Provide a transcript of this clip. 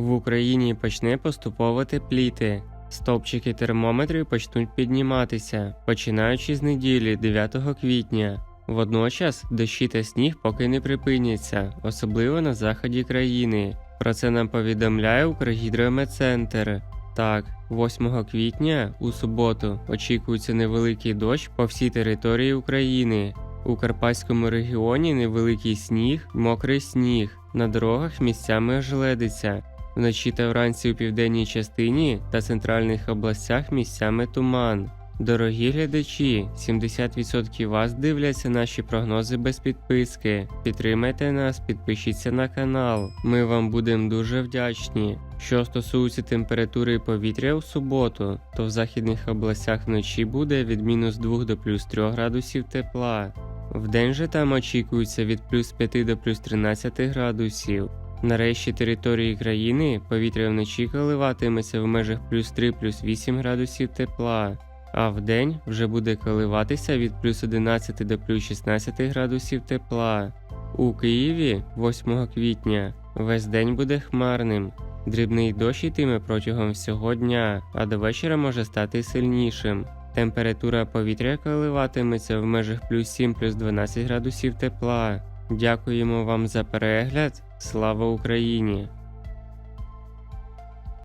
В Україні почне поступово тепліти. Стовпчики термометрів почнуть підніматися, починаючи з неділі 9 квітня. Водночас дощі та сніг поки не припиняться, особливо на заході країни. Про це нам повідомляє Укргідрометцентр. Так, 8 квітня у суботу очікується невеликий дощ по всій території України. У Карпатському регіоні невеликий сніг, мокрий сніг. На дорогах місцями ожеледиться. Вночі та вранці у південній частині та центральних областях місцями туман. Дорогі глядачі, 70% вас дивляться наші прогнози без підписки. Підтримайте нас, підпишіться на канал. Ми вам будемо дуже вдячні. Що стосується температури повітря у суботу, то в західних областях вночі буде від мінус 2 до плюс 3 градусів тепла. Вдень же там очікується від плюс 5 до плюс 13 градусів. На решті території країни повітря вночі коливатиметься в межах плюс 3 плюс 8 градусів тепла, а вдень вже буде коливатися від плюс 11 до плюс 16 градусів тепла. У Києві 8 квітня весь день буде хмарним. Дрібний дощ йтиме протягом всього дня, а до вечора може стати сильнішим. Температура повітря коливатиметься в межах плюс 7 плюс 12 градусів тепла. Дякуємо вам за перегляд. Слава Україні!